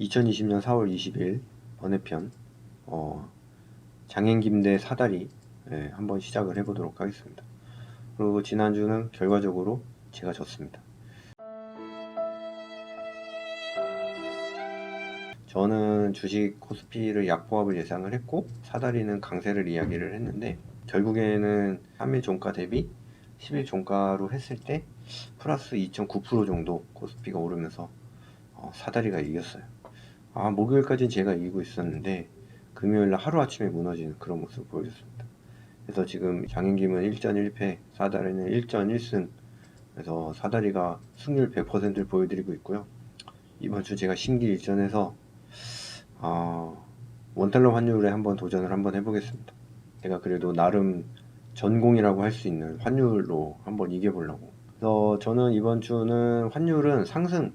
2020년 4월 20일 번외편 어, 장행김대 사다리 예, 한번 시작을 해보도록 하겠습니다. 그리고 지난주는 결과적으로 제가 졌습니다. 저는 주식 코스피를 약보합을 예상을 했고 사다리는 강세를 이야기를 했는데 결국에는 3일 종가 대비 10일 종가로 했을 때 플러스 2.9% 정도 코스피가 오르면서 어, 사다리가 이겼어요. 아 목요일까지는 제가 이기고 있었는데 금요일날 하루아침에 무너지는 그런 모습을 보여줬습니다. 그래서 지금 장인김은 1전 1패, 사다리는 1전 1승 그래서 사다리가 승률 100%를 보여드리고 있고요. 이번 주 제가 신기 일전에서 아, 원달러 환율에 한번 도전을 한번 해보겠습니다. 제가 그래도 나름 전공이라고 할 수 있는 환율로 한번 이겨보려고. 그래서 저는 이번 주는 환율은 상승,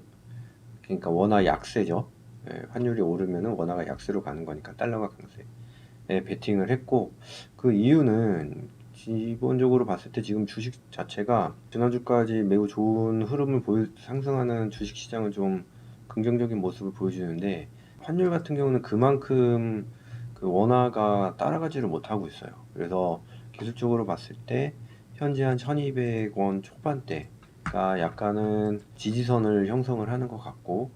그러니까 원화 약세죠. 예, 환율이 오르면은 원화가 약세로 가는 거니까 달러가 강세에 베팅을 했고 그 이유는 기본적으로 봤을 때 지금 주식 자체가 지난주까지 매우 좋은 흐름을 보여 상승하는 주식 시장은 좀 긍정적인 모습을 보여주는데 환율 같은 경우는 그만큼 그 원화가 따라가지를 못하고 있어요. 그래서 기술적으로 봤을 때 현재 한 1200원 초반대가 약간은 지지선을 형성을 하는 것 같고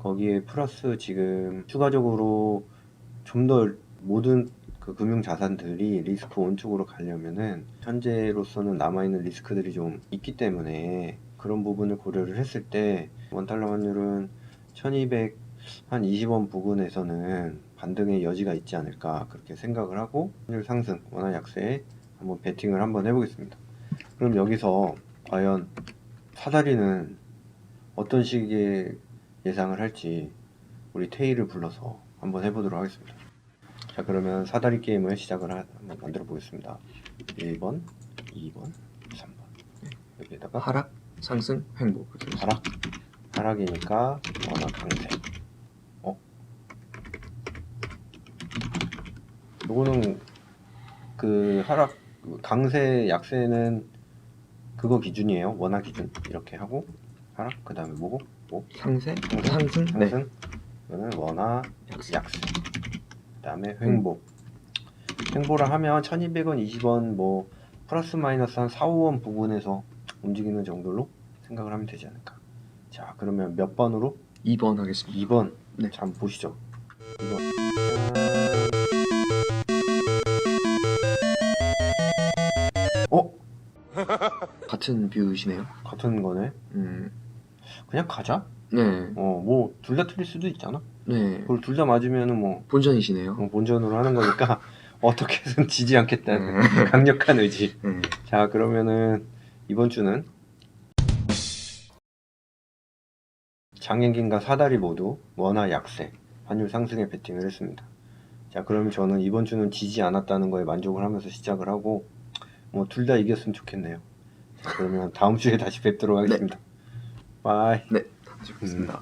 거기에 플러스 지금 추가적으로 좀 더 모든 그 금융 자산들이 리스크 온 쪽으로 가려면은 현재로서는 남아있는 리스크들이 좀 있기 때문에 그런 부분을 고려를 했을 때 원달러 환율은 1200 한 20원 부근에서는 반등의 여지가 있지 않을까 그렇게 생각을 하고 환율 상승 원화 약세에 한번 베팅을 한번 해보겠습니다. 그럼 여기서 과연 사다리는 어떤 식의 예상을 할지 우리 테이를 불러서 한번 해보도록 하겠습니다. 자 그러면 사다리 게임을 시작을 하- 한번 만들어 보겠습니다. 1번, 2번, 3번 여기에다가 하락, 상승, 횡보. 하락 하락이니까 원화 강세 어? 요거는 그 하락 그 강세 약세는 그거 기준이에요 원화 기준 이렇게 하고 하락 그 다음에 뭐고 뭐 상세, 상승? 상승, 네. 상승 이거는 원화 약세. 약세 그 다음에 횡보 횡보를 하면 1200원 20원 뭐 플러스 마이너스 한 4, 5원 부분에서 움직이는 정도로 생각을 하면 되지 않을까 자 그러면 몇 번으로 2번 하겠습니다. 2번 네. 자 한번 보시죠 2번 어? 같은 뷰이시네요. 같은 거네 음, 그냥 가자 네, 어 뭐 둘 다 틀릴 수도 있잖아 네. 그걸 둘 다 맞으면은 뭐 본전이시네요. 어, 본전으로 하는 거니까 어떻게든 지지 않겠다는 네. 강력한 의지 네. 자 그러면은 이번 주는 장행긴과 사다리 모두 원화 약세 환율 상승에 베팅을 했습니다 자 그러면 저는 이번 주는 지지 않았다는 거에 만족을 하면서 시작을 하고 뭐 둘 다 이겼으면 좋겠네요 자, 그러면 다음 주에 다시 뵙도록 하겠습니다 바이 네, 다시 뵙겠습니다.